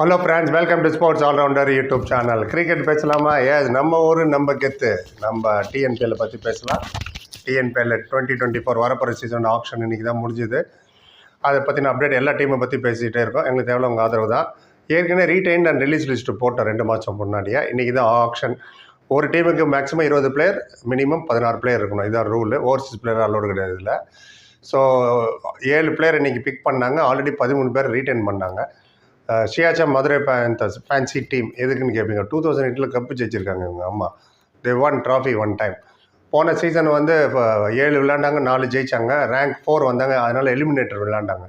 Hello friends welcome to sports all rounder YouTube channel cricket பேசலாமா? ஏ நம்ம ஊர் நம்ம கெத்து. நம்ம டிஎன்பிஎல்லை பற்றி பேசலாம். டிஎன்பிஎல் டுவெண்ட்டி டுவெண்ட்டி ஃபோர் வரப்போகிற சீசன் ஆப்ஷன் இன்றைக்கி தான் முடிஞ்சுது. அதை பற்றின அப்டேட் எல்லா டீமை பற்றி பேசிகிட்டே இருக்கோம். எங்களுக்கு தேவை உங்கள் ஆதரவு தான். ஏற்கனவே ரீடைன் அண்ட் ரிலீஸ் லிஸ்ட்டு போட்டோம் ரெண்டு மாதம் முன்னாடியே இன்றைக்கி தான் ஆப்ஷன் ஒரு டீமுக்கு மேக்ஸிமம் இருபது பிளேயர் மினிமம் பதினாறு பிளேயர் இருக்கணும். இதுதான் ரூலு ஓவர்சீஸ் பிளேயர் அலோடு கிடையாது இதில். ஸோ ஏழு பிளேயர் இன்றைக்கி பிக் பண்ணாங்க. ஆல்ரெடி பதிமூணு பேர் ரீட்டைன் பண்ணாங்க. ஷியாச்சா மதுரை பேந்தர்ஸ் ஃபேன்சி டீம் எதுக்குன்னு கேட்பீங்க டூ தௌசண்ட் எயிட்டில் கப்பு ஜெயிச்சிருக்காங்க இவங்க அம்மா. They won trophy one time போன சீசன் வந்து இப்போ ஏழு விளையாண்டாங்க நாலு ஜெயிச்சாங்க. ரேங்க் ஃபோர் வந்தாங்க அதனால் எலிமினேட்டர் விளையாண்டாங்க.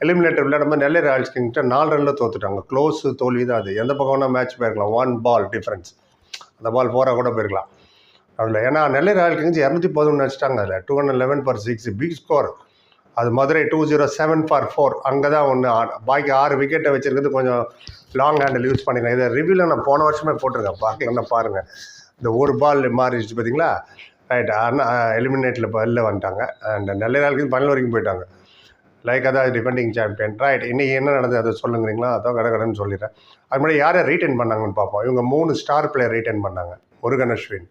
எலிமினேட்டர் விளையாடும்போது நெல்லை ராயல்ஸ் கிங்கிட்ட நாலு ரனில் தோத்துட்டாங்க. க்ளோஸ் தோல்வி தான் அது. எந்த பக்கம்னா மேட்ச் போயிருக்கலாம். ஒன் பால் டிஃப்ரென்ஸ் அந்த பால் ஃபோராக கூட போயிருக்கலாம். அதில் ஏன்னா நெல்லை ராயல் கிங்ஸ் இரநூத்தி பதினொன்று அடிச்சிட்டாங்க அதில். Two hundred eleven for six big score அது Madurai two zero seven for four அங்கே தான் ஒன்று பாக்கி ஆறு விக்கெட்டை வச்சுருக்கிறது கொஞ்சம் லாங் ஹேண்டில் யூஸ் பண்ணிக்கிறேன் இதை ரிவ்யூவில் நான் போன வருஷமே போட்டிருக்கேன். பார்க்கலன்னா பாருங்கள் இந்த ஒரு பால் மாறிடுச்சு பார்த்தீங்களா ரைட் ஆனால் எலிமினேட்டில் இப்போ வெளில வந்துட்டாங்க. அண்ட் நல்ல ராயலுக்கு பன்னெண்டு வரைக்கும் போயிட்டாங்க. லைக் அதான் டிஃபெண்டிங் சாம்பியன் ரைட் இன்றைக்கி என்ன நடந்தது? அதை சொல்லுங்கிறீங்களா? அதான் கடை கடைன்னு சொல்லிடுறேன். அது மாதிரி யாரை ரீட்டைன் பண்ணாங்கன்னு பார்ப்போம். இவங்க மூணு ஸ்டார் பிளேயர் ரீட்டைன் பண்ணாங்க. Murugan Ashwin.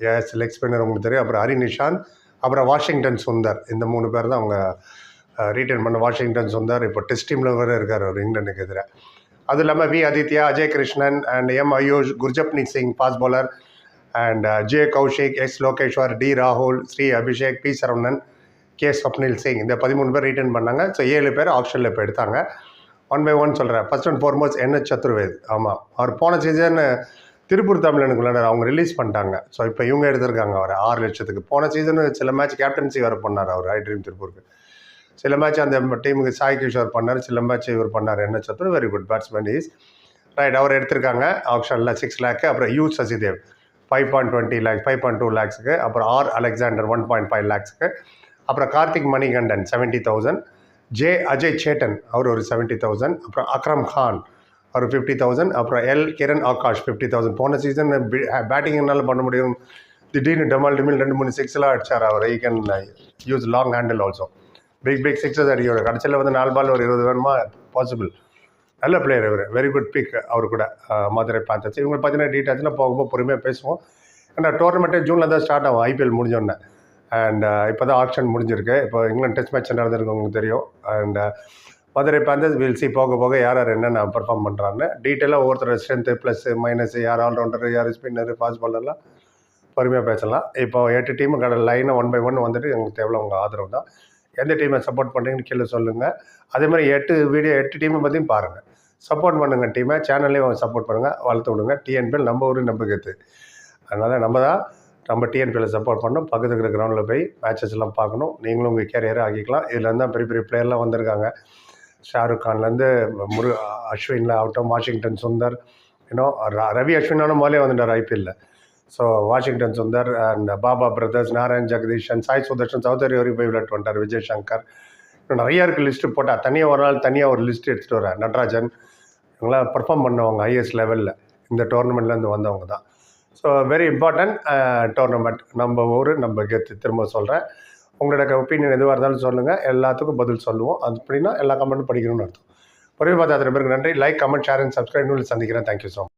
Yes leg spinner உங்களுக்கு தெரியும். அப்புறம் ஹரி நிஷாந்த். அப்புறம் வாஷிங்டன் சுந்தர் இந்த மூணு பேர் தான் அவங்க ரீட்டைன் பண்ண வாஷிங்டன் சுந்தர் இப்போ டெஸ்ட் டீமில் வேறு இருக்கார் அவர் இங்கிலாந்துக்கு எதிராக அது இல்லாமல் V Aditya Ajay Krishnan and M Ayush Gurjapneet Singh fast bowler and J Kaushik S Lokeshwar T ராகுல் ஸ்ரீ அபிஷேக் பி சரவணன் கே ஸ்வப்னில் சிங். இந்த பதிமூணு பேர் ரிட்டர்ன் பண்ணாங்க. ஸோ ஏழு பேர் ஆப்ஷனில் இப்போ எடுத்தாங்க. ஒன் பை ஒன் சொல்கிறேன் first and foremost N H Sathruved ஆமாம் அவர் போன சீசன் திருப்பூர் தமிழனுக்குள்ள அவங்க ரிலீஸ் பண்ணிட்டாங்க. ஸோ இப்போ இவங்க எடுத்திருக்காங்க அவர். ஆறு லட்சத்துக்கு. போன சீசனு சில மேட்ச் கேப்டன்சி வேறு பண்ணார் அவர் ஐ ட்ரீம் திருப்பூருக்கு. சில மேட்ச் அந்த டீமுக்கு சாய் கிஷோர் பண்ணார் சில மேட்ச் இவர் பண்ணார். என்ன Sathru? Very good batsman is right அவர் எடுத்திருக்காங்க. ஆப்ஷனில் சிக்ஸ் லேக்கு அப்புறம் U Sasidev. Five point twenty lakhs five point two லேக்ஸுக்கு அப்புறம் R Alexander one point five லேக்ஸுக்கு அப்புறம் Karthik Manikandan seventy thousand J Ajay Chetan அவர் ஒரு செவன்ட்டி தௌசண்ட் அப்புறம் அக்ரம் கான் ஒரு ஃபிஃப்டி தௌசண்ட் அப்புறம் L Kiran Akash fifty thousand போன season batting என்னால் பண்ண முடியும். திடீர்னு டெமால் டிமில் ரெண்டு மூணு சிக்ஸ்லாம் அடித்தார் அவர். I can use long handle also big big sixes அடிக்கிறார் கடைசியில் வந்து நாலு பால் ஒரு இருபது வேணுமா? பாசிபிள் நல்ல பிளேயர் இவர். வெரி குட் பிக் அவர் கூட மதுரை பார்த்தச்சு இவங்க பார்த்தீங்கன்னா டீட்டெயில்ஸ்லாம் போகும்போது பொறுமையாக பேசுவோம். ஏன்னா டோர்னமெண்ட்டே ஜூனில் தான் ஸ்டார்ட் ஆகும் ஐபிஎல் முடிஞ்சோடனே அண்ட் இப்போ தான் ஆப்ஷன் முடிஞ்சிருக்கு. இப்போ இங்கிலாந்து டெஸ்ட் மேட்ச் நடந்திருக்கு உங்களுக்கு தெரியும். And Madurai panthers will see போக போக யார் யார் என்னென்ன பர்ஃபார்ம் பண்ணுறான்னு டீட்டெயிலாக ஒவ்வொருத்தர் ஸ்ட்ரென்த்து ப்ளஸ் மைனஸ் யார் ஆல்ரவுண்டர் யார் ஸ்பின்னர் ஃபாஸ்ட் பாலர்லாம் பொறுமையாக பேசலாம். இப்போ எட்டு டீமு கடை லைனை ஒன் பை ஒன் வந்துட்டு எங்களுக்கு தேவை உங்கள் ஆதரவு தான். எந்த டீமை சப்போர்ட் பண்ணுறீங்கன்னு கீழே சொல்லுங்கள் அதே மாதிரி எட்டு வீடியோ எட்டு டீமை பற்றியும் பாருங்கள் சப்போர்ட் பண்ணுங்கள் டீமை சேனல்லையும் சப்போர்ட் பண்ணுங்கள் வளர்த்து விடுங்க. டிஎன்பிஎல் நம்ம ஊர் நம்பிக்கை அதனால் நம்ம தான் நம்ம டிஎன்பிஎல் சப்போர்ட் பண்ணணும். பக்கத்துக்கு இருக்கிற கிரவுண்டில் போய் மேட்சஸ் எல்லாம் பார்க்கணும். நீங்களும் உங்கள் கேரியரை ஆக்கிக்கலாம். இதில் இருந்தால் பெரிய பெரிய பிளேயர்லாம் வந்திருக்காங்க. ஷாருக் கான்லேருந்து முரு அஸ்வின்ல ஆகட்டும் Washington Sundar you know Ravi அஸ்வினான முதலே வந்துட்டார் ஐபிஎல்ல so Washington Sundar and Baba brothers Narayan Jagadeesan Sai Sudharsan Chowdhary வரைக்கும் போய் விளையாட்டு வந்துட்டார் விஜய் சங்கர் இன்னும் நிறையா இருக்குது லிஸ்ட்டு போட்டால் தனியாக ஒரு நாள் தனியாக ஒரு லிஸ்ட் எடுத்துகிட்டு வரேன் நடராஜன். இவங்களாம் பர்ஃபார்ம் பண்ணவங்க ஹையஸ்ட் லெவலில் இந்த டோர்னமெண்ட்லேருந்து வந்தவங்க தான். ஸோ வெரி இம்பார்ட்டன்ட் டோர்னமெண்ட் நம்ம ஊர் நம்ம கெத்து திரும்ப சொல்கிறேன் உங்களோட ஒப்பீனியன் எதுவாக இருந்தாலும் சொல்லுங்கள் எல்லாத்துக்கும் பதில் சொல்லுவோம். அது அப்படின்னா எல்லா கமெண்ட்டும் படிக்கணும்னு அர்த்தம். பொறுமை பார்த்து அத்தனை பேருக்கு நன்றி. Like comment share and subscribe சந்திக்கிறேன். Thank you so much